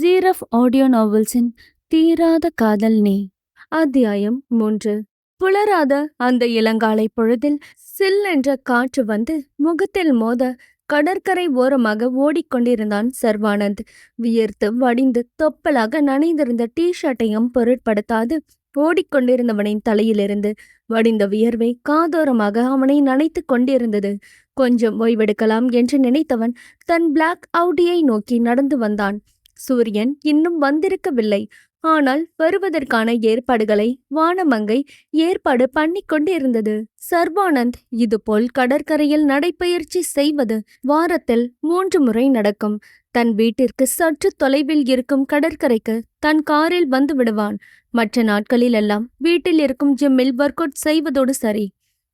ஜீரஃப் audio நாவல்ஸின் தீராத காதல் நீ. அத்தியாயம் மூன்று. புலராத அந்த இளங்காலை பொழுதில் சில் என்ற காற்று வந்து முகத்தில் மோத கடற்கரை ஓரமாக ஓடிக்கொண்டிருந்தான் சர்வானந்த். வியர்த்து வடிந்து தொப்பலாக நனைந்திருந்த டி ஷர்ட்டையும் பொருட்படுத்தாது ஓடிக்கொண்டிருந்தவனின் தலையிலிருந்து வடிந்த வியர்வை காதோரமாக அவனை நனைத்து கொண்டிருந்தது. கொஞ்சம் ஓய்வெடுக்கலாம் என்று நினைத்தவன் தன் பிளாக் அவுடியை நோக்கி நடந்து வந்தான். சூரியன் இன்னும் வந்திருக்கவில்லை. ஆனால் வருவதற்கான ஏற்பாடுகளை வானமங்கை ஏற்பாடு பண்ணிக் கொண்டிருந்தது. சர்வானந்த் இதுபோல் கடற்கரையில் நடைப்பயிற்சி செய்வது வாரத்தில் மூன்று முறை நடக்கும். தன் வீட்டிற்கு சற்று தொலைவில் இருக்கும் கடற்கரைக்கு தன் காரில் வந்து விடுவான். மற்ற நாட்களிலெல்லாம் வீட்டில் இருக்கும் ஜிம்மில் ஒர்க் அவுட் செய்வதோடு சரி.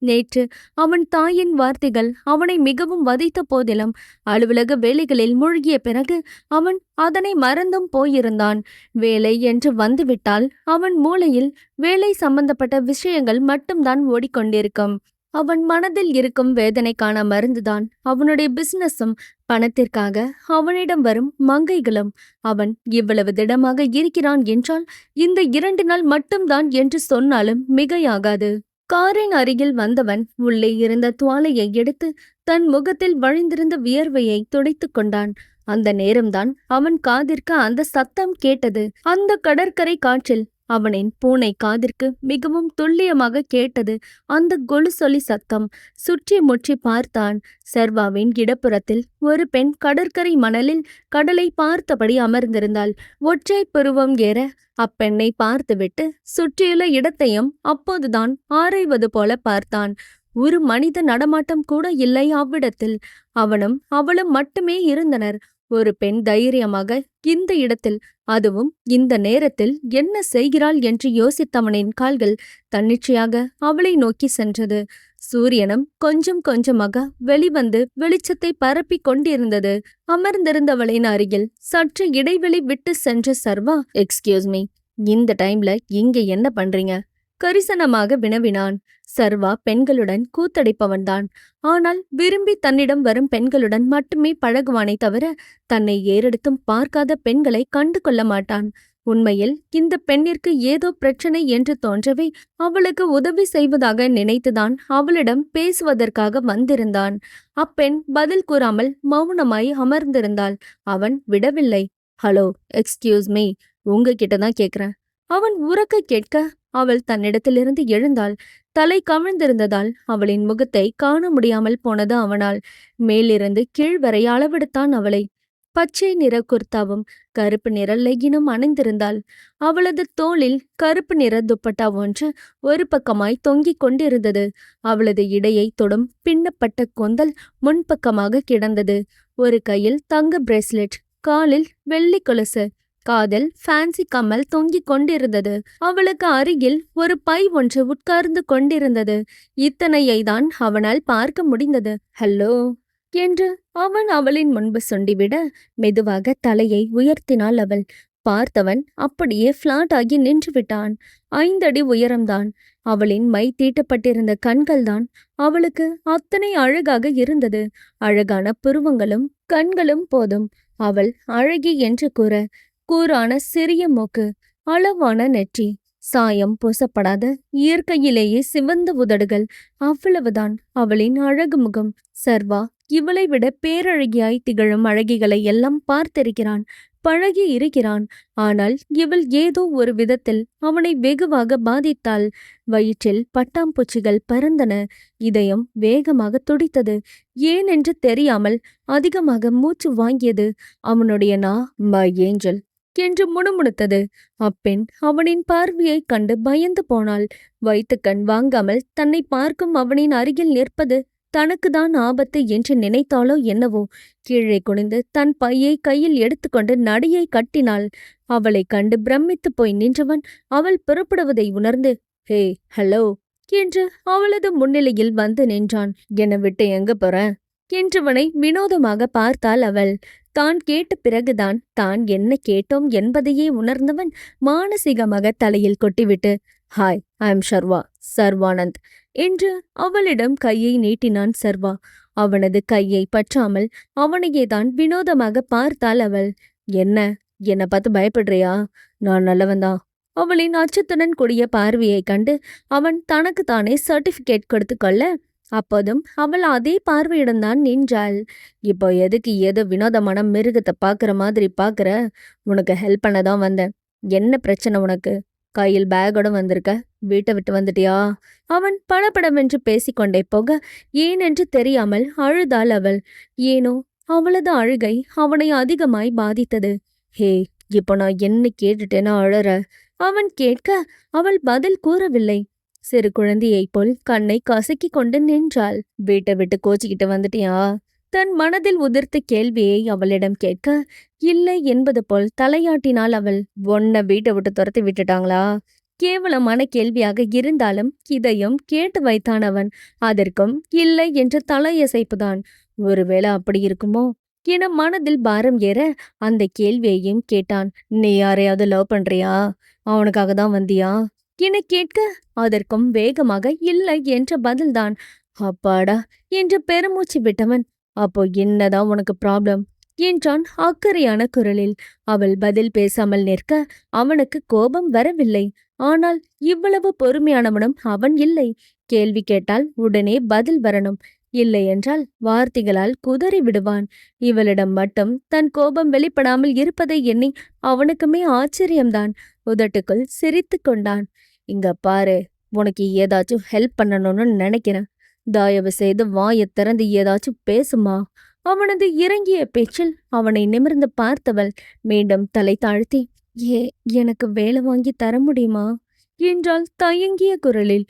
நேற்று அவன் தாயின் வார்த்தைகள் அவனை மிகவும் வதைத்த போதிலும் அலுவலக வேலைகளில் மூழ்கிய பிறகு அவன் அதனை மறந்தும் போயிருந்தான். வேலை என்று வந்துவிட்டால் அவன் மூளையில் வேலை சம்பந்தப்பட்ட விஷயங்கள் மட்டும்தான் ஓடிக்கொண்டிருக்கும். அவன் மனதில் இருக்கும் வேதனைக்கான மருந்துதான் அவனுடைய பிசினஸும் பணத்திற்காக அவனிடம் வரும் மங்கைகளும். அவன் இவ்வளவு திடமாக இருக்கிறான் என்றால் இந்த இரண்டு நாள் மட்டும்தான் என்று சொன்னாலும் மிகையாகாது. காரின் அருகில் வந்தவன் உள்ளே இருந்த துவாலையை எடுத்து தன் முகத்தில் வழிந்திருந்த வியர்வையை துடைத்துக் கொண்டான். அந்த நேரம்தான் அவன் காதிற்கு அந்த சத்தம் கேட்டது. அந்த கடற்கரை காற்றில் அவனின் பூனை காதிற்கு மிகவும் துல்லியமாக கேட்டது அந்த கொலுசொலி சத்தம். சுற்றி முற்றி பார்த்தான். சர்வாவின் இடப்புறத்தில் ஒரு பெண் கடற்கரை மணலில் கடலை பார்த்தபடி அமர்ந்திருந்தாள். ஒற்றை புருவம் ஏற அப்பெண்ணை பார்த்துவிட்டு சுற்றியுள்ள இடத்தையும் அப்போதுதான் ஆராய்வது போல பார்த்தான். ஒரு மனித நடமாட்டம் கூட இல்லை அவ்விடத்தில். அவனும் அவளும் மட்டுமே இருந்தனர். ஒரு பெண் தைரியமாக இந்த இடத்தில் அதுவும் இந்த நேரத்தில் என்ன செய்கிறாள்? என்று யோசித்தவனின் கால்கள் தன்னிச்சையாக அவளை நோக்கி சென்றது. சூரியனும் கொஞ்சம் கொஞ்சமாக வெளிவந்து வெளிச்சத்தை பரப்பிக் கொண்டிருந்தது. அமர்ந்திருந்தவளின் அருகில் சற்று இடைவெளி விட்டு சென்ற சர்வா எக்ஸ்கியூஸ் மீ இந்த டைம்ல இங்க என்ன பண்றீங்க? கரிசனமாக வினவினான். சர்வா பெண்களுடன் கூத்தடைப்பவன்தான். ஆனால் விரும்பி தன்னிடம் வரும் பெண்களுடன் மட்டுமே பழகுவானே தவிர தன்னை ஏறெடுத்தும் பார்க்காத பெண்களை கண்டு கொள்ள மாட்டான். உண்மையில் இந்த பெண்ணிற்கு ஏதோ பிரச்சனை என்று தோன்றவே அவளுக்கு உதவி செய்வதாக நினைத்துதான் அவளிடம் பேசுவதற்காக வந்திருந்தான். அப்பெண் பதில் கூறாமல் மௌனமாய் அமர்ந்திருந்தாள். அவன் விடவில்லை. ஹலோ எக்ஸ்கியூஸ் மீ உங்ககிட்ட தான் கேக்குறேன். அவன் உறக்க கேட்க அவள் தன்னிடத்திலிருந்து எழுந்தாள். தலை கவிழ்ந்திருந்ததால் அவளின் முகத்தை காண முடியாமல் போனது அவனால். மேலிருந்து கீழ் வரை அளவெடுத்தான் அவளை. பச்சை நிற குர்த்தாவும் கருப்பு நிற லெகினும் அணிந்திருந்தாள். அவளது தோளில் கருப்பு நிற துப்பட்டா ஒன்று ஒரு பக்கமாய் தொங்கிக் கொண்டிருந்தது. அவளது இடையை தொடும் பின்னப்பட்ட கொந்தல் முன்பக்கமாக கிடந்தது. ஒரு கையில் தங்க பிரேஸ்லெட் காலில் வெள்ளி கொலுசு. காதில் ஃபேன்சி கம்மல் தொங்கிக் கொண்டிருந்தது. அவளுக்கு அருகில் ஒரு பை ஒன்று உட்கார்ந்து கொண்டிருந்தது. இத்தனையை தான் அவனால் பார்க்க முடிந்தது. ஹலோ என்று அவன் அவளின் முன்பு சொண்டிவிட மெதுவாக தலையை உயர்த்தினாள் அவள். பார்த்தவன் அப்படியே ஃபிளாட் ஆகி நின்று விட்டான் ஐந்தடி உயரம்தான். அவளின் மை தீட்டப்பட்டிருந்த கண்கள்தான் அவளுக்கு அத்தனை அழகாக இருந்தது. அழகான புருவங்களும் கண்களும் போதும். அவள் அழகி என்று கூற கூரான சிறிய மூக்கு அளவான நெற்றி. சாயம் பூசப்படாத இயற்கையிலேயே சிவந்த உதடுகள் அவ்வளவுதான். அவளின் அழகு முகம். சர்வா இவளை விட பேரழகியாய் திகழும் அழகிகளை எல்லாம் பார்த்திருக்கிறான் பழகி இருக்கிறான். ஆனால் இவள் ஏதோ ஒரு விதத்தில் அவனை வெகுவாக பாதித்தாள். வயிற்றில் பட்டாம்பூச்சிகள் பறந்தன. இதயம் வேகமாக துடித்தது. ஏனென்று தெரியாமல் அதிகமாக மூச்சு வாங்கியது. அவனுடைய நா மை ஏஞ்சல் என்று முணுமுணுத்தது. அப்பெண் அவனின் பார்வையைக் கண்டு பயந்து போனாள். வைத்து கண் வாங்காமல் தன்னை பார்க்கும் அவனின் அருகில் நிற்பது தனக்குதான் ஆபத்து என்று நினைத்தாளோ என்னவோ. கீழே குனிந்து தன் பையை கையில் எடுத்துக்கொண்டு நடையை கட்டினாள். அவளைக் கண்டு பிரமித்து போய் நின்றவன் அவள் புறப்படுவதை உணர்ந்து ஹே ஹலோ என்று அவளது முன்னிலையில் வந்து நின்றான். என்னை விட்டு எங்க போறேன் என்றவனை வினோதமாக பார்த்தாள் அவள். தான் கேட்ட பிறகுதான் தான் என்ன கேட்டோம் என்பதையே உணர்ந்தவன் மானசீகமாக தலையில் கொட்டிவிட்டு hi I am Sharva Sharvanand என்று அவளிடம் கையை நீட்டினான் சர்வா அவனது கையை பற்றாமல் அவனையே தான் வினோதமாக பார்த்தாள் அவள். என்ன? என்னை பார்த்து பயப்படுறியா? நான் நல்லவன்தான் அவளின் அச்சத்துடன் கூடிய பார்வையைக் கண்டு அவன் தனக்கு தானே சர்டிபிகேட் கொடுத்து கொள்ள அப்போதும் அவள் அதே பார்வையுடன் தான் நின்றாள். இப்போ எதுக்கு ஏதோ வினோதமான மிருகத்தை பார்க்குற மாதிரி பார்க்குற? உனக்கு ஹெல்ப் பண்ண தான் வந்தேன். என்ன பிரச்சனை உனக்கு? கையில் பேக்கோட வந்திருக்க? வீட்டை விட்டு வந்துட்டியா? அவன் படபடவென்று பேசிக்கொண்டே போக ஏனென்று தெரியாமல் அழுதாள் அவள். ஏனோ அவளது அழுகை அவனை அதிகமாய் பாதித்தது. ஹே இப்போ நான் என்ன கேட்டுட்டேன்னா அழற? அவன் கேட்க அவள் பதில் கூறவில்லை. சிறு குழந்தையைப் போல் கண்ணை கசக்கி கொண்டு நின்றாள். வீட்டை விட்டு கோச்சிக்கிட்டு வந்துட்டியா? தன் மனதில் உதிர்த்த கேள்வியை அவளிடம் கேட்க இல்லை என்பது போல் தலையாட்டினால் அவள். ஒன்ன வீட்டை விட்டு துரத்தி விட்டுட்டாங்களா? கேவலமான கேள்வியாக இருந்தாலும் இதையும் கேட்டு வைத்தான் அவன். அதற்கும் இல்லை என்று தலையசைப்புதான். ஒருவேளை அப்படி இருக்குமோ? என மனதில் பாரம் ஏற அந்த கேள்வியையும் கேட்டான். நீ யாரையாவது லவ் பண்றியா? அவனுக்காக தான் வந்தியா? என கேட்க? அதற்கும் வேகமாக இல்லை என்ற பதில்தான். அப்பாடா என்று பெருமூச்சு விட்டவன் அப்போ என்னதான் உனக்கு ப்ராப்ளம் என்றான் அக்கறையான குரலில். அவள் பதில் பேசாமல் நிற்க அவனுக்கு கோபம் வரவில்லை. ஆனால் இவ்வளவு பொறுமையானவனும் அவன் இல்லை. கேள்வி கேட்டால் உடனே பதில் வரணும். இல்லை என்றால் வார்த்தைகளால் குதறி விடுவான். இவளிடம் மட்டும் தன் கோபம் வெளிப்படாமல் இருப்பதை எண்ணி அவனுக்குமே ஆச்சரியம்தான். உதட்டுக்குள் சிரித்து கொண்டான். இங்க பாரு உனக்கு ஏதாச்சும் ஹெல்ப் பண்ணணும்னு நினைக்கிறேன். தயவு செய்து வாயைத் திறந்து ஏதாச்சும் பேசுமா? அவனது இறங்கிய பேச்சில் அவனை நிமிர்ந்து பார்த்தவள் மீண்டும் தலை தாழ்த்தி ஏ எனக்கு வேலை வாங்கி தர முடியுமா? என்றாள் தயங்கிய குரலில்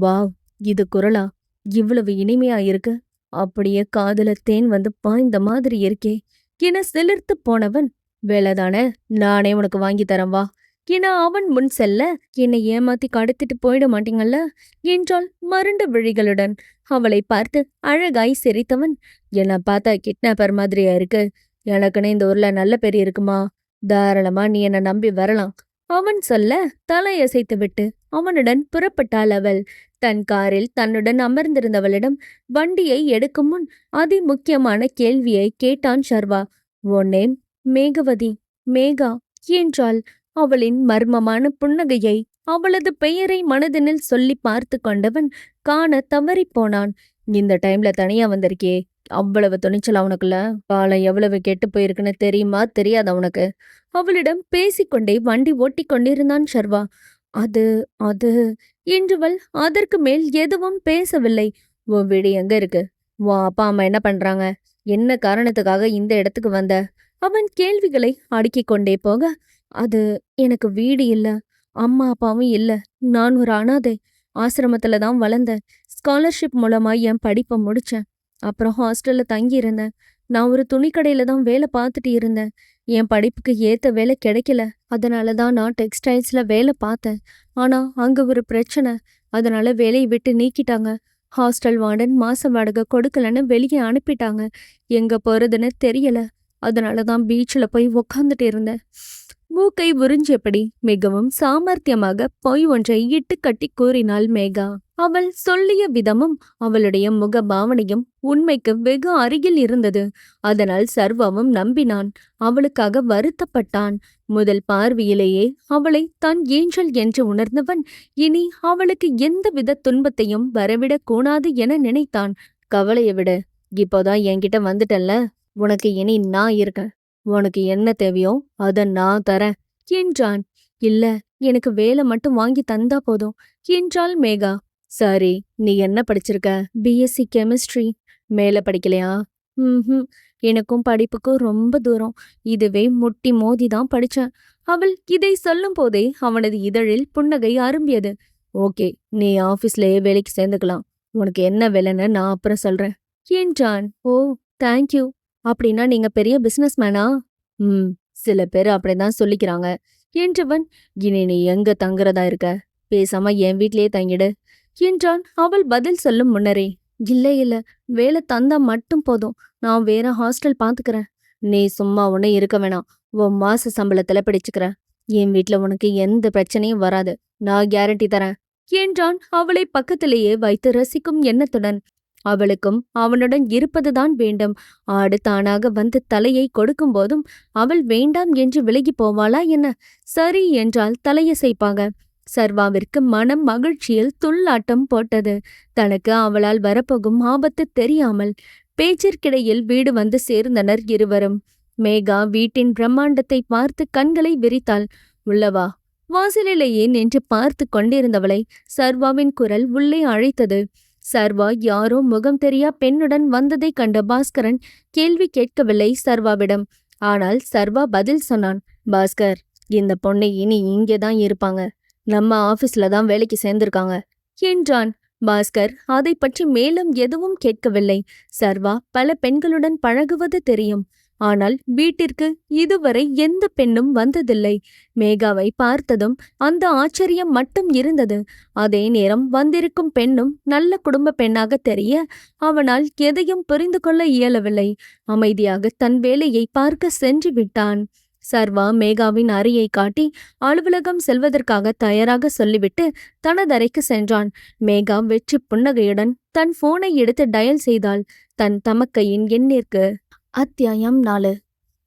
வாவ் இது குரலா? இவ்வளவு இனிமையா இருக்கு. அப்படியே காதுல தேன் வந்து பாய்ந்த மாதிரி இருக்கே. என சிலிர்த்து போனவன் வேலைதானே நானே உனக்கு வாங்கி தரேன் வா. என அவன் முன் செல்ல என்னை ஏமாத்தி கடத்திட்டு போயிட மாட்டீங்கல்ல? என்றாள் மருண்ட விழிகளுடன். அவளை பார்த்து அழகாய் சிரித்தவன் என்னை பார்த்தா கிட்னாப்பர் மாதிரியா இருக்கு? எனக்குன்னு இந்த ஊர்ல நல்ல பேர் இருக்குமா? தாராளமா நீ என்னை நம்பி வரலாம். அவன் சொல்ல தலையசைத்து விட்டு அவனுடன் புறப்பட்டாள் அவள். தன் காரில் தன்னுடன் அமர்ந்திருந்தவளிடம் வண்டியை எடுக்கும் முன் அதி முக்கியமான கேள்வியை கேட்டான் சர்வா உன் நேம் மேகவதி. மேகா என்றாள். அவளின் மர்மமான புன்னகையை அவளது பெயரை மனதினில் சொல்லி பார்த்து கொண்டவன் காண தவறிப் போனான். இந்த டைம்ல தனியா வந்திருக்கே அவ்வளவு துணிச்சல் அவனுக்குள்ள காலம் எவ்வளவு கெட்டு போயிருக்குன்னு தெரியுமா? தெரியாது அவனுக்கு அவளிடம் பேசிக்கொண்டே வண்டி ஓட்டிக் கொண்டிருந்தான் ஷர்வா. அது அது என்றுவள் அதற்கு மேல் எதுவும் பேசவில்லை. உன் வீடு எங்க இருக்கு? உன் அப்பா அம்மா என்ன பண்றாங்க? என்ன காரணத்துக்காக இந்த இடத்துக்கு வந்த? அவன் கேள்விகளை அடுக்கிக் கொண்டே போக அது எனக்கு வீடு இல்லை அம்மா அப்பாவும் இல்லை. நான் ஒரு அனாதை ஆசிரமத்தில் தான் வளர்ந்தேன் ஸ்காலர்ஷிப் மூலமாக என் படிப்பை முடித்தேன் அப்புறம் ஹாஸ்டலில் தங்கியிருந்தேன். நான் ஒரு துணிக்கடையில் தான் வேலை பார்த்துட்டு இருந்தேன். என் படிப்புக்கு ஏற்ற வேலை கிடைக்கல. அதனால தான் நான் டெக்ஸ்டைல்ஸில் வேலை பார்த்தேன். ஆனால் அங்கே ஒரு பிரச்சனை. அதனால் வேலையை விட்டு நீக்கிட்டாங்க. ஹாஸ்டல் வார்டன் மாச வாடகை கொடுக்கலன்னு வெளியே அனுப்பிட்டாங்க. எங்கே போகிறதுன்னு தெரியலை. அதனால தான் பீச்சில் போய் உக்காந்துட்டு இருந்தேன். மூக்கை உறிஞ்சியபடி மிகவும் சாமர்த்தியமாக பொய் ஒன்றை இட்டு கட்டி கூறினாள் மேகா. அவள் சொல்லிய விதமும் அவளுடைய முக பாவனையும் உண்மைக்கு வெகு அருகில் இருந்தது. அதனால் சர்வாவும் நம்பினான். அவளுக்காக வருத்தப்பட்டான். முதல் பார்வையிலேயே அவளை தன் ஏஞ்சல் என்று உணர்ந்தவன் இனி அவளுக்கு எந்தவித துன்பத்தையும் வரவிடக் கூடாது என நினைத்தான். கவலையை விட. இப்போதான் என்கிட்ட வந்துட்டல்ல. உனக்கு இனி நான் இருக்கேன். உனக்கு என்ன தேவையோ அதை நான் தரேன் என்றான். இல்ல எனக்கு வேலை மட்டும் வாங்கி தந்தா போதும் என்றாள் மேகா. சரி நீ என்ன படிச்சிருக்க? பிஎஸ்சி கெமிஸ்ட்ரி மேல படிக்கலையா? ம் எனக்கும் படிப்புக்கும் ரொம்ப தூரம். இதுவே முட்டி மோதி தான் படித்தேன் அவள் இதை சொல்லும் போதே அவனது இதழில் புன்னகை அரும்பியது. ஓகே நீ ஆஃபீஸ்லேயே வேலைக்கு சேர்ந்துக்கலாம். உனக்கு என்ன வேலைன்னு நான் அப்புறம் சொல்கிறேன் என்றான். ஓ தேங்க்யூ அப்படின்னா நீங்க பெரிய பிசினஸ் மேனா ம் சில பேர் அப்படிதான் சொல்லிக்கிறாங்க. என்றவன் இனி நீ எங்க தங்குறதா இருக்க? பேசாம என் வீட்லயே தங்கிடு என்றான். அவள் பதில் சொல்லும் முன்னரே இல்லை இல்லை வேலை தந்தா மட்டும் போதும். நான் வேற ஹாஸ்டல் பாத்துக்கிறேன். நீ சும்மா ஒண்ணு இருக்க வேணாம். உன் மாச சம்பளத்துல பிடிச்சுக்கிறேன் என் வீட்ல உனக்கு எந்த பிரச்சனையும் வராது. நான் கேரண்டி தரேன். என்றான். அவளை பக்கத்திலேயே வைத்து ரசிக்கும் எண்ணத்துடன் அவளுக்கும் அவனுடன் இருப்பதுதான் வேண்டும். ஆடு தானாக வந்து தலையை கொடுக்கும் போதும் அவள் வேண்டாம் என்று விலகி போவாளா என்ன? சரி என்றால் தலையசைப்பாங்க சர்வாவிற்கு மனம் மகிழ்ச்சியில் துள்ளாட்டம் போட்டது. தனக்கு அவளால் வரப்போகும் ஆபத்து தெரியாமல் பேச்சிற்கிடையில் வீடு வந்து சேர்ந்தனர் இருவரும். மேகா வீட்டின் பிரம்மாண்டத்தை பார்த்து கண்களை விரித்தாள். உள்ளவா? வாசலிலேயே நின்று பார்த்து கொண்டிருந்தவளை சர்வாவின் குரல் உள்ளே அழைத்தது. சர்வா யாரோ முகம் தெரியா பெண்ணுடன் வந்ததைக் கண்ட பாஸ்கரன் கேள்வி கேட்கவில்லை சர்வாவிடம். ஆனால் சர்வா பதில் சொன்னான் பாஸ்கர் இந்த பொண்ணு இனி இங்கே தான் இருப்பாங்க. நம்ம ஆபீஸ்ல தான் வேலைக்கு சேர்ந்திருக்காங்க. என்றான். பாஸ்கர் அதை பற்றி மேலும் எதுவும் கேட்கவில்லை. சர்வா பல பெண்களுடன் பழகுவது தெரியும். ஆனால் வீட்டிற்கு இதுவரை எந்த பெண்ணும் வந்ததில்லை. மேகாவை பார்த்ததும் அந்த ஆச்சரியம் மட்டும் இருந்தது. அதே நேரம் வந்திருக்கும் பெண்ணும் நல்ல குடும்ப பெண்ணாக தெரிய அவனால் எதையும் புரிந்து கொள்ள இயலவில்லை. அமைதியாக தன் வேலையை பார்க்க சென்று விட்டான். சர்வா மேகாவின் அறையை காட்டி அலுவலகம் செல்வதற்காக தயாராக சொல்லிவிட்டு தனதறைக்கு சென்றான். மேகா வெற்றி புன்னகையுடன் தன் போனை எடுத்து டயல் செய்தாள். தன் தமக்கையின் எண்ணிற்கு அத்தியாயம் நாலு.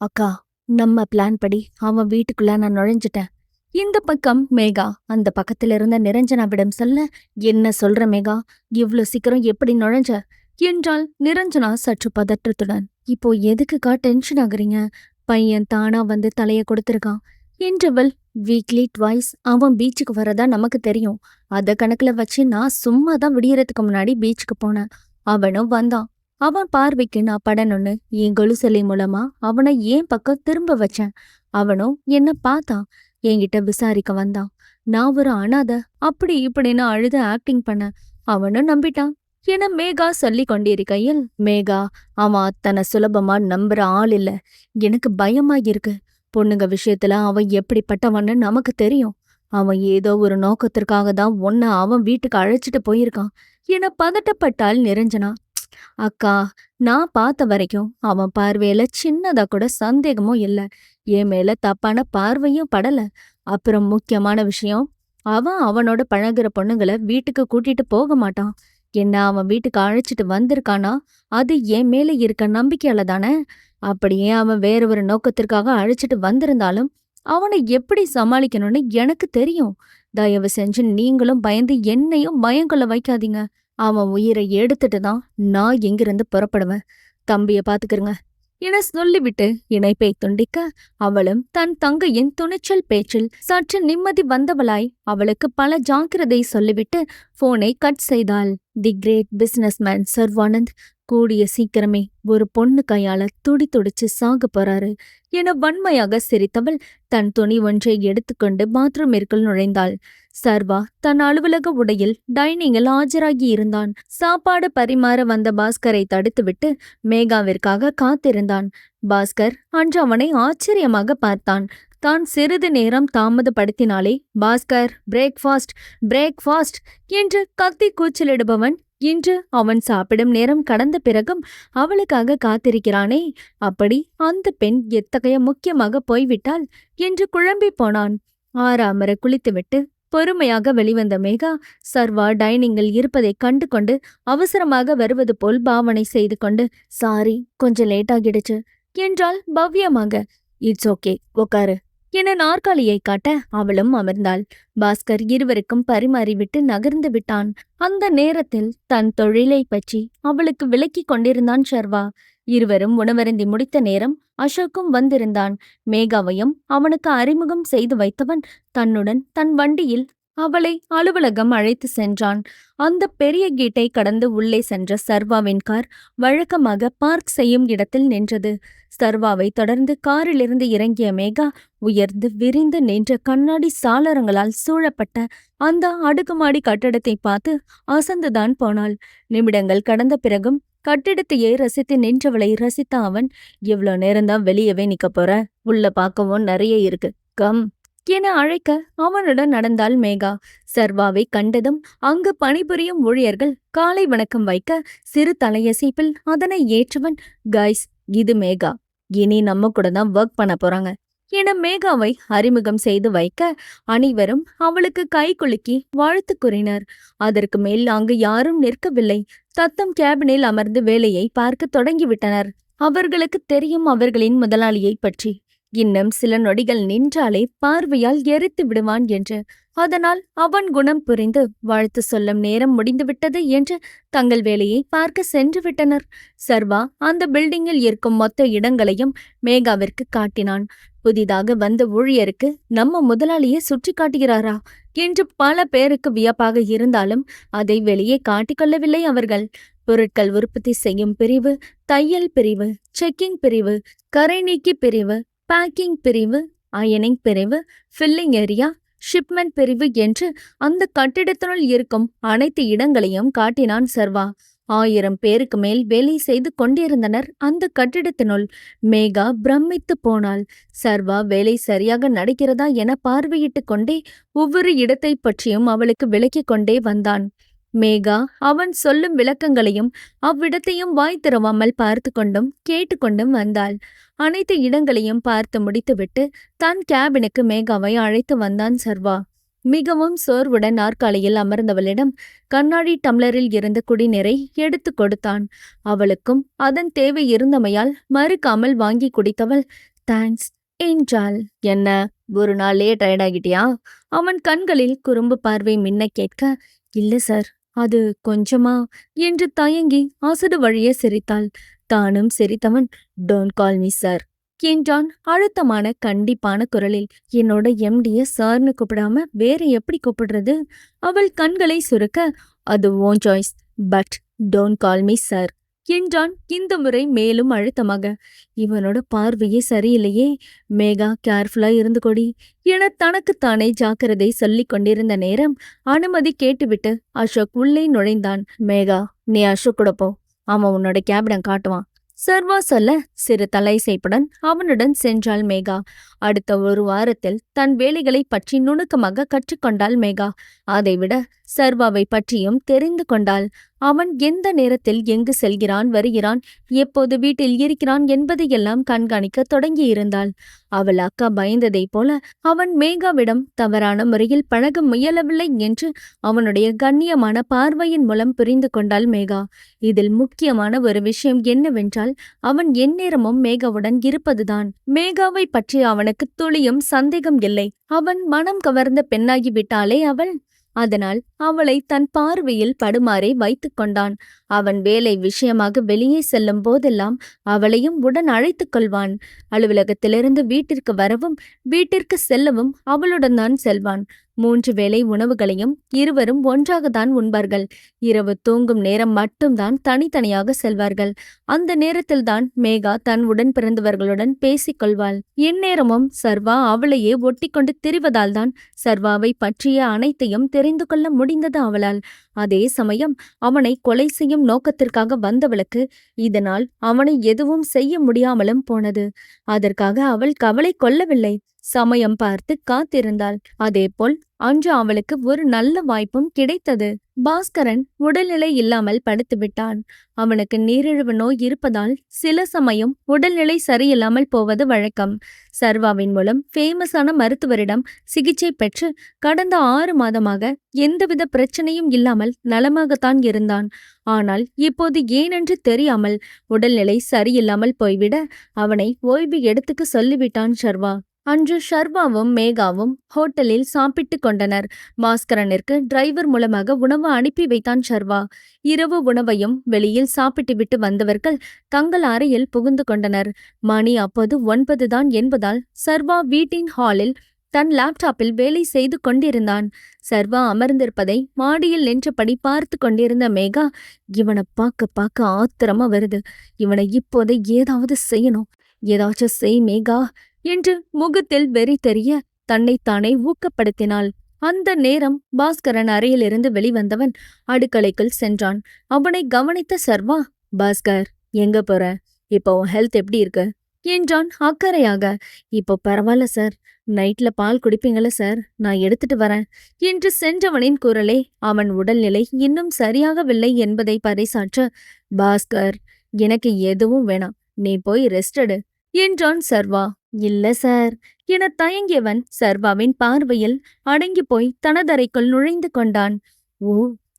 அக்கா நம்ம பிளான் படி அவன் வீட்டுக்குள்ள நான் நுழைஞ்சிட்டேன். இந்த பக்கம் மேகா அந்த பக்கத்துல இருந்த நிரஞ்சனாவிடம் சொல்ல என்ன சொல்ற மேகா? இவ்ளோ சீக்கிரம் எப்படி நுழைஞ்ச? என்றால் நிரஞ்சனா சற்று பதற்றத்துடன். இப்போ எதுக்குக்கா டென்ஷன் ஆகுறீங்க? பையன் தானா வந்து தலைய கொடுத்திருக்கான். என்றவள் வீக்லி ட்வைஸ் அவன் பீச்சுக்கு வரதா நமக்கு தெரியும். அத கணக்குல வச்சு நான் சும்மா தான் விடியறதுக்கு முன்னாடி பீச்சுக்கு போனேன். அவனும் வந்தான். அவன் பார்வைக்கு நான் படணும்னு என் கொலுசலை மூலமா அவனை ஏன் பக்கம் திரும்ப வச்சேன்? அவனும் என்ன பார்த்தான் என்கிட்ட விசாரிக்க வந்தான். நான் ஒரு அனாதை அப்படி இப்படின்னு அழுது ஆக்டிங் பண்ண அவனும் நம்பிட்டான். என மேகா சொல்லி கொண்டிருக்கையில் மேகா அவன் அத்தனை சுலபமா நம்புற ஆள் இல்ல. எனக்கு பயமா இருக்கு. பொண்ணுங்க விஷயத்துல அவன் எப்படிப்பட்டவன்னு நமக்கு தெரியும். அவன் ஏதோ ஒரு நோக்கத்திற்காக தான் உன்னை அவன் வீட்டுக்கு அழைச்சிட்டு போயிருக்கான். என பதட்டப்பட்டால் நிரஞ்சனா அக்கா நான் பார்த்த வரைக்கும் அவன் பார்வையில சின்னதா கூட சந்தேகமும் இல்லை. என் மேல தப்பான பார்வையும் படல. அப்புறம் முக்கியமான விஷயம் அவன் அவனோட பழகுற பொண்ணுங்களை வீட்டுக்கு கூட்டிட்டு போக மாட்டான். என்ன அவன் வீட்டுக்கு அழைச்சிட்டு வந்திருக்கானா? அது என் மேல இருக்க நம்பிக்கையால தானே? அப்படியே அவன் வேற ஒரு நோக்கத்திற்காக அழைச்சிட்டு வந்திருந்தாலும் அவனை எப்படி சமாளிக்கணும்னு எனக்கு தெரியும். தயவு செஞ்சு நீங்களும் பயந்து என்னையும் பயங்கொள்ள வைக்காதீங்க. அவன் உயிரை எடுத்துட்டு தான் நான் எங்கிருந்து புறப்படுவேன். தம்பிய பாத்துக்கிறங்க என சொல்லிவிட்டு இணைப்பை துண்டிக்க அவளும் தன் தங்கையின் துணிச்சல் பேச்சில் சற்று நிம்மதி வந்தவளாய் அவளுக்கு பல ஜாக்கிரதை சொல்லிவிட்டு போனை கட் செய்தாள். தி கிரேட் பிசினஸ்மேன் சர்வானந்த் கூடிய சீக்கிரமே ஒரு பொண்ணு கையால துடி துடிச்சு சாக போறாரு என வன்மையாக சிரித்தவள் தன் துணி ஒன்றை எடுத்துக்கொண்டு பாத்ரூமிற்குள் நுழைந்தாள். சர்வா தன் அலுவலக உடையில் டைனிங்கில் ஆஜராகி இருந்தான். சாப்பாடு பரிமாற வந்த பாஸ்கரை தடுத்துவிட்டு மேகாவிற்காக காத்திருந்தான். பாஸ்கர் அன்று அவனை ஆச்சரியமாக பார்த்தான். தான் சிறிது நேரம் தாமதப்படுத்தினாலே பாஸ்கர் பிரேக்ஃபாஸ்ட் பிரேக்ஃபாஸ்ட் என்று கத்தி கூச்சலிடுபவன் இன்று அவன் சாப்பிடும் நேரம் கடந்த பிறகும் அவளுக்காக காத்திருக்கிறானே. அப்படி அந்த பெண் எத்தகைய முக்கியமாக போய்விட்டாள் என்று குழம்பி போனான். ஆறாமர குளித்துவிட்டு பொறுமையாக வெளிவந்த மேகா சர்வா டைனிங்கில் இருப்பதைக் கண்டு கொண்டு அவசரமாக வருவது போல் பாவனை செய்து கொண்டு சாரி கொஞ்சம் லேட் ஆகிடுச்சு என்றால் பவ்யமாக. இட்ஸ் ஓகே உக்காரு. என நாற்காலியை காட்ட அவளும் அமர்ந்தாள். பாஸ்கர் இருவருக்கும் பரிமாறிவிட்டு நகர்ந்து விட்டான். அந்த நேரத்தில் தன் தொழிலை பற்றி அவளுக்கு விளக்கிக் கொண்டிருந்தான் ஷர்வா. இருவரும் உணவருந்தி முடித்த நேரம் அசோக்கும் வந்திருந்தான். மேகாவையும் அவனுக்கு அறிமுகம் செய்து வைத்தவன் தன்னுடன் தன் வண்டியில் அவளை அலுவலகம் அழைத்து சென்றான். அந்த பெரிய கேட்டை கடந்து உள்ளே சென்ற சர்வாவின் கார் வழக்கமாக பார்க் செய்யும் இடத்தில் நின்றது. சர்வாவை தொடர்ந்து காரிலிருந்து இறங்கிய மேகா உயர்ந்து விரிந்து நின்ற கண்ணாடி சாளரங்களால் சூழப்பட்ட அந்த அடுக்குமாடி கட்டடத்தை பார்த்து அசந்துதான் போனாள். நிமிடங்கள் கடந்த பிறகும் கட்டிடத்தையே ரசித்து நின்றவளை ரசித்த அவன் இவ்ளோ நேரம்தான் வெளியவே நிக்க போற. உள்ள பார்க்கவும் நிறைய இருக்கு. கம். என அழைக்க அவனுடன் நடந்தாள் மேகா. சர்வாவை கண்டதும் அங்கு பணிபுரியும் ஊழியர்கள் காலை வணக்கம் வைக்க சிறு தலையசைப்பில் அதனை ஏற்றவன் கைஸ் இது மேகா. இனி நம்ம கூட தான் ஒர்க் பண்ண போறாங்க என மேகாவை அறிமுகம் செய்து வைக்க அனைவரும் அவளுக்கு கை குலுக்கி வாழ்த்து கூறினர். அதற்கு மேல் அங்கு யாரும் நிற்கவில்லை. தத்தம் கேபினில் அமர்ந்து வேலையை பார்க்க தொடங்கிவிட்டனர். அவர்களுக்கு தெரியும் அவர்களின் முதலாளியைப் பற்றி. இன்னும் சில நொடிகள் நின்றாலே பார்வையால் எரித்து விடுவான் என்று. அதனால் அவன் குணம் புரிந்து வாழ்த்து சொல்லும் நேரம் முடிந்துவிட்டது என்று தங்கள் வேலையை பார்க்க சென்று விட்டனர். சர்வா அந்த பில்டிங்கில் இருக்கும் மொத்த இடங்களையும் மேகாவிற்கு காட்டினான். புதிதாக வந்த ஊழியருக்கு நம்ம முதலாளியை சுற்றி காட்டுகிறாரா? என்று பல பேருக்கு வியப்பாக இருந்தாலும் அதை வெளியே காட்டிக்கொள்ளவில்லை அவர்கள். பொருட்கள் உற்பத்தி செய்யும் பிரிவு தையல் பிரிவு செக்கிங் பிரிவு கரை நீக்கி பிரிவு பேக்கிங் பிரிவு அயனிங் பிரிவு ஃபில்லிங் ஏரியா ஷிப்மெண்ட் பிரிவு என்று அந்த கட்டிடத்தினுள் இருக்கும் அனைத்து இடங்களையும் காட்டினான் சர்வா. ஆயிரம் பேருக்கு மேல் வேலை செய்து கொண்டிருந்தனர் அந்த கட்டிடத்தினுள். மேகா பிரமித்து போனாள். சர்வா வேலை சரியாக நடக்கிறதா என பார்வையிட்டு கொண்டே ஒவ்வொரு இடத்தை பற்றியும் அவளுக்கு விளக்கிக் கொண்டே வந்தான். மேகா அவன் சொல்லும் விளக்கங்களையும் அவ்விடத்தையும் வாய் திறவாமல் பார்த்து கொண்டும் கேட்டுக்கொண்டும் வந்தாள். அனைத்து இடங்களையும் பார்த்து முடித்துவிட்டு தன் கேபினுக்கு மேகாவை அழைத்து வந்தான் சர்வா. மிகவும் சோர்வுடன் நாற்காலியில் அமர்ந்தவளிடம் கண்ணாடி டம்ளரில் இருந்த குடிநீரை எடுத்து கொடுத்தான். அவளுக்கும் அதன் தேவை இருந்தமையால் மறுக்காமல் வாங்கி குடித்தவள் தேங்க்ஸ் என்றாள். என்ன ஒரு நாள் லேட் ஆகிட்டியா அவன் கண்களில் குறும்பு பார்வை மின்ன கேட்க இல்ல சார் அது கொஞ்சமா? என்று தயங்கி அசடு வழிய சிரித்தாள். தானும் சிரித்தவன் டோன்ட் கால் மீ சார் என்றான் அழுத்தமான கண்டிப்பான குரலில். என்னோட எம்டிய சார்னு கூப்பிடாம வேற எப்படி கூப்பிடுறது? அவள் கண்களை சுருக்க அது own choice but don't call me sir என்றான் இந்த முறை மேலும் அழுத்தமாக. இவனோட பார்வையே சரியில்லையே. மேகா கேர்ஃபுல்லா இருந்து கொடி என தனக்குத்தானே ஜாக்கிரதை சொல்லிக் கொண்டிருந்த நேரம் அனுமதி கேட்டுவிட்டு அசோக் உள்ளே நுழைந்தான். மேகா நீ அசோக் கூட போ. அவன் உன்னோட கேபிடன் காட்டுவான் சர்வா சொல்ல சிறு தலைசைப்புடன் அவனுடன் சென்றாள் மேகா. அடுத்த ஒரு வாரத்தில் தன் வேலைகளை பற்றி நுணுக்கமாக கற்றுக்கொண்டாள் மேகா. அதைவிட சர்வாவை பற்றியும் தெரிந்து கொண்டாள். அவன் எந்த நேரத்தில் எங்கு செல்கிறான் வருகிறான் எப்போது வீட்டில் இருக்கிறான் என்பதையெல்லாம் கண்காணிக்க தொடங்கியிருந்தாள். அவள் அக்கா பயந்ததைப் போல அவன் மேகாவிடம் தவறான முறையில் பழக முயலவில்லை என்று அவனுடைய கண்ணியமான பார்வையின் மூலம் புரிந்து கொண்டாள் மேகா. இதில் முக்கியமான ஒரு விஷயம் என்னவென்றால் அவன் எந்நேரமும் மேகாவுடன் இருப்பதுதான். மேகாவை பற்றி அவனுக்கு துளியும் சந்தேகம் இல்லை. அவன் மனம் கவர்ந்த பெண்ணாகிவிட்டாளே அவள். அதனால் அவளை தன் பார்வையில் படுமாறே வைத்துக் கொண்டான். அவன் வேலை விஷயமாக வெளியே செல்லும் போதெல்லாம் அவளையும் உடன் அழைத்துக் கொள்வான். அலுவலகத்திலிருந்து வீட்டிற்கு வரவும் வீட்டிற்கு செல்லவும் அவளுடன் தான் செல்வான். மூன்று வேளை உணவுகளையும் இருவரும் ஒன்றாகத்தான் உண்பார்கள். இரவு தூங்கும் நேரம் மட்டும்தான் தனித்தனியாக செல்வார்கள். அந்த நேரத்தில்தான் மேகா தன் உடன் பிறந்தவர்களுடன் பேசிக் கொள்வாள். எந்நேரமும் சர்வா அவளையே ஒட்டிக்கொண்டு திரிவதால்தான் சர்வாவை பற்றிய அனைத்தையும் தெரிந்து கொள்ள முடிந்தது அவளால். அதே சமயம் அவனை கொலை செய்யும் நோக்கத்திற்காக வந்தவளுக்கு இதனால் அவனை எதுவும் செய்ய முடியாமலும் போனது. அதற்காக அவள் கவலை கொள்ளவில்லை. சமயம் பார்த்து காத்திருந்தாள். அதேபோல் அன்று அவளுக்கு ஒரு நல்ல வாய்ப்பும் கிடைத்தது. பாஸ்கரன் உடல்நிலை இல்லாமல் படுத்துவிட்டான். அவனுக்கு நீரிழிவு நோய் இருப்பதால் சில சமயம் உடல்நிலை சரியில்லாமல் போவது வழக்கம். சர்வாவின் மூலம் ஃபேமஸான மருத்துவரிடம் சிகிச்சை பெற்று கடந்த ஆறு மாதமாக எந்தவித பிரச்சனையும் இல்லாமல் நலமாகத்தான் இருந்தான். ஆனால் இப்போது ஏனென்று தெரியாமல் உடல்நிலை சரியில்லாமல் போய்விட அவனை ஓய்வு எடுத்துக்க சொல்லிவிட்டான் சர்வா அன்று ஷர்வாவும் மேகாவும் ஹோட்டலில் சாப்பிட்டுக் கொண்டனர். பாஸ்கரனிற்கு டிரைவர் மூலமாக உணவு அனுப்பி வைத்தான் ஷர்வா இரவு உணவையும் வெளியில் சாப்பிட்டுவிட்டு வந்தவர்கள் தங்கள் அறையில் புகுந்து கொண்டனர். மணி அப்போது ஒன்பதுதான் என்பதால் சர்வா வீட்டின் ஹாலில் தன் லேப்டாப்பில் வேலை செய்து கொண்டிருந்தான். சர்வா அமர்ந்திருப்பதை மாடியில் நின்றபடி பார்த்து கொண்டிருந்த மேகா இவனை பார்க்க பார்க்க ஆத்திரமா வருது. இவனை இப்போதை ஏதாவது செய்யணும். ஏதாச்சும் செய் மேகா. என்று முகத்தில் வெறி தெரிய தன்னைத்தானே ஊக்கப்படுத்தினாள். அந்த நேரம் பாஸ்கரன் அறையிலிருந்து வெளிவந்தவன் அடுக்கலைக்குள் சென்றான். அவனை கவனித்த சர்வா பாஸ்கர் எங்க போற? இப்போ உன் ஹெல்த் எப்படி இருக்கு? என்றான் அக்கறையாக. இப்போ பரவாயில்ல சார் நைட்ல பால் குடிப்பீங்கள சார் நான் எடுத்துட்டு வரேன். என்று சென்றவனின் குரலே அவன் உடல்நிலை இன்னும் சரியாகவில்லை என்பதை பறைசாற்ற பாஸ்கர் எனக்கு எதுவும் வேணாம். நீ போய் ரெஸ்ட் எடு. என்றான் சர்வா. இல்ல சார். என தயங்கியவன் சர்வாவின் பார்வையில் அடங்கி போய் தனதறைக்குள் நுழைந்து கொண்டான். ஓ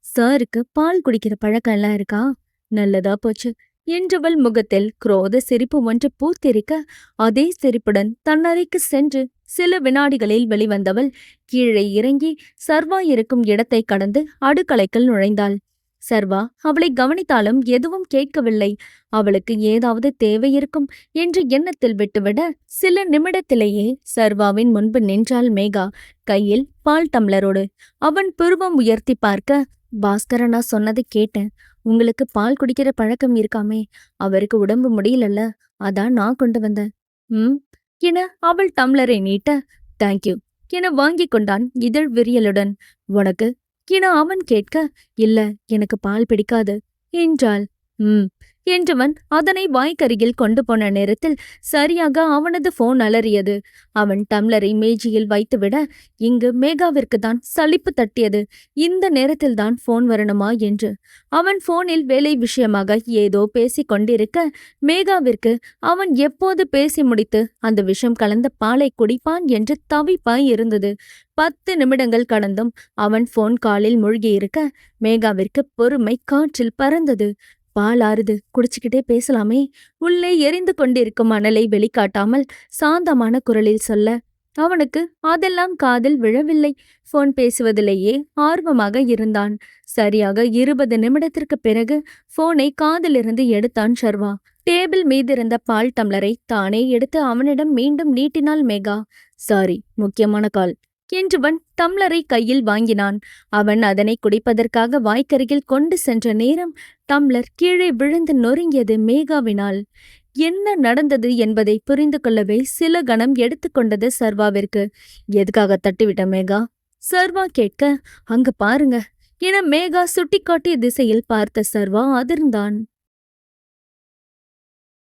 சாருக்கு பால் குடிக்கிற பழக்கம் எல்லாம் இருக்கா? நல்லதா போச்சு என்றவள் முகத்தில் குரோத சிரிப்பு ஒன்று பூத்திருக்க அதே சிரிப்புடன் தன்னறைக்கு சென்று சில வினாடிகளில் வெளிவந்தவள் கீழே இறங்கி சர்வா இருக்கும் இடத்தை கடந்து அடுக்கலைக்குள் நுழைந்தாள். சர்வா அவளை கவனித்தாலும் எதுவும் கேட்கவில்லை. அவளுக்கு ஏதாவது தேவை இருக்கும் என்ற எண்ணத்தில் விட்டுவிட சில நிமிடத்திலேயே சர்வாவின் முன்பு நின்றாள் மேகா கையில் பால் டம்ளரோடு. அவன் புருவம் உயர்த்தி பார்க்க பாஸ்கரனா சொன்னதை கேட்டேன். உங்களுக்கு பால் குடிக்கிற பழக்கம் இருக்காமே அவருக்கு உடம்பு முடியலல்ல அதான் நான் கொண்டு வந்தேன். ம் என அவள் டம்ளரை நீட்ட தேங்க்யூ என வாங்கிக் கொண்டான் இதழ் விரியலுடன். உனக்கு என அவன் கேட்க இல்ல எனக்கு பால் பிடிக்காது என்றாள். ம். என்றவன் அதனை வாய்க்கருகில் கொண்டு போன நேரத்தில் சரியாக அவனது போன் அலறியது. அவன் டம்ளரை மேஜியில் வைத்துவிட இங்கு மேகாவிற்கு தான் சலிப்பு தட்டியது. இந்த நேரத்தில் தான் போன் வரணுமா என்று. அவன் போனில் வேலை விஷயமாக ஏதோ பேசிக் கொண்டிருக்க மேகாவிற்கு அவன் எப்போது பேசி முடித்து அந்த விஷம் கலந்த பாலை குடிப்பான் என்று தவிப்பாய் இருந்தது. பத்து நிமிடங்கள் கடந்தும் அவன் போன் காலில் மூழ்கியிருக்க மேகாவிற்கு பொறுமை காற்றில் பறந்தது. பால் ஆறுது. குடிச்சுக்கிட்டே பேசலாமே. உள்ளே எரிந்து கொண்டிருக்கும் அனலை வெளிக்காட்டாமல் சாந்தமான குரலில் சொல்ல அவனுக்கு அதெல்லாம் காதில் விழவில்லை. போன் பேசுவதிலேயே ஆர்வமாக இருந்தான். சரியாக இருபது நிமிடத்திற்கு பிறகு போனை காதிலிருந்து எடுத்தான் சர்வா டேபிள் மீதிருந்த பால் டம்ளரை தானே எடுத்து அவனிடம் மீண்டும் நீட்டினாள் மேகா. சாரி முக்கியமான கால் என்றவன் டம்ளரை கையில் வாங்கினான். அவன் அதனை குடிப்பதற்காக வாய்க்கருகில் கொண்டு சென்ற நேரம் டம்ளர் கீழே விழுந்து நொறுங்கியது மேகாவினால். என்ன நடந்தது என்பதை புரிந்து கொள்ளவே சில கணம் எடுத்துக்கொண்டது சர்வாவிற்கு. எதுக்காக தட்டிவிட்ட மேகா? சர்வா கேட்க அங்க பாருங்க. என மேகா சுட்டிக்காட்டிய திசையில் பார்த்த சர்வா அதிர்ந்தான்.